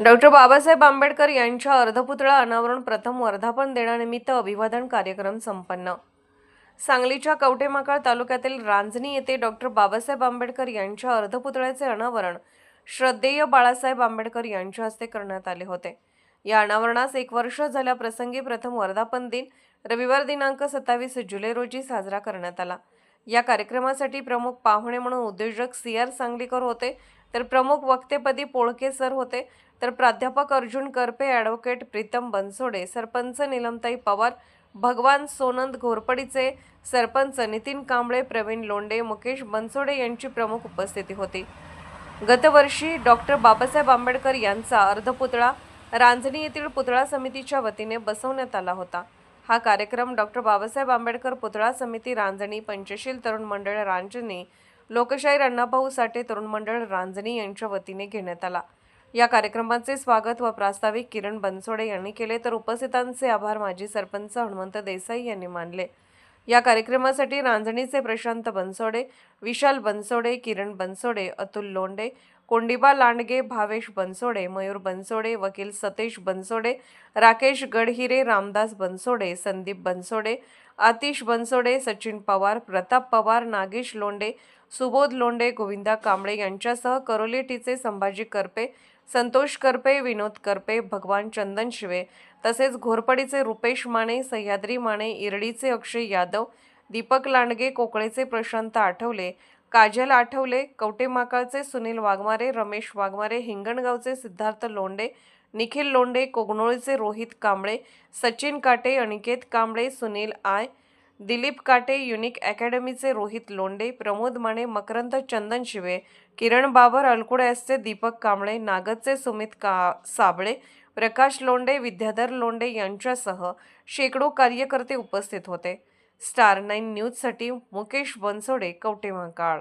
Doctor Babasaheb Ambedkar यांच्या अर्धपुतळा अनावरण प्रथम वर्धापन देण्यानिमित्त अभिवादन कार्यक्रम संपन्न. सांगलीच्या कवटेमाकाळ तालुक्यातील रांजणी येथे डॉक्टर बाबासाहेब आंबेडकर यांच्या अर्धपुतळ्याचे अनावरण श्रद्धेय बाळासाहेब आंबेडकर यांच्या हस्ते करण्यात आले होते. या अनावरणास एक वर्ष झाल्याप्रसंगी प्रथम वर्धापन दिन रविवार दिनांक सत्तावीस जुलै रोजी साजरा करण्यात आला. या कार्यक्रमासाठी प्रमुख पाहुणे म्हणून उद्योजक सी आर सांगलीकर होते तर प्रमुख वक्तेपदी पोळके सर होते तर प्राध्यापक अर्जुन करपे ॲडव्होकेट प्रीतम बनसोडे सरपंच निलमताई पवार भगवान सोनंद घोरपडीचे सरपंच नितीन कांबळे प्रवीण लोंडे मुकेश बनसोडे यांची प्रमुख उपस्थिती होती. गतवर्षी डॉक्टर बाबासाहेब आंबेडकर यांचा अर्धपुतळा रांजणी येथील पुतळा समितीच्या वतीने बसवण्यात आला होता. हा कार्यक्रम डॉक्टर बाबासाहेब आंबेडकर पुतळा समिती रांजणी पंचशील तरुण मंडळ रांजणी लोकशाहीर अण्णाभाऊ साठे तरुण मंडळ रांजणी यांच्या वतीने घेण्यात आला. या कार्यक्रमाचे स्वागत व प्रास्ताविक किरण बनसोडे यांनी केले. तर उपस्थितांचे आभार माजी सरपंच हनुमंत देसाई यांनी मानले. या कार्यक्रमासाठी रांजणीचे प्रशांत बनसोडे विशाल बनसोडे किरण बनसोडे अतुल लोंडे कोंडिबा लांडगे भावेश बनसोडे मयूर बनसोडे वकील सतेश बनसोडे राकेश गडहिरे रामदास बनसोडे संदीप बनसोडे आतिश बनसोडे सचिन पवार प्रताप पवार नागेश लोंडे सुबोध लोंडे गोविंदा कांबळे यांच्यासह करोलेटीचे संभाजी करपे संतोष करपे विनोद करपे भगवान चंदन शिवे तसेच घोरपडीचे रुपेश माने सह्याद्री माने इरडीचे अक्षय यादव दीपक लांडगे कोकळेचे प्रशांत आठवले काजल आठवले कवटेमाकाळचे सुनील वाघमारे रमेश वाघमारे हिंगणगावचे सिद्धार्थ लोंडे निखिल लोंडे कोगनोळीचे रोहित कांबळे सचिन काटे अनिकेत कांबळे सुनील आय दिलीप काटे युनिक अकॅडमीचे रोहित लोंडे प्रमोद माने मकरंद चंदन शिवे किरण बाबर अळकुड्यासचे दीपक कांबळे नागदचे सुमित का साबळे प्रकाश लोंडे विद्याधर लोंडे यांच्यासह शेकडो कार्यकर्ते उपस्थित होते. स्टार नाईन न्यूजसाठी मुकेश बनसोडे कवटेमहाकाळ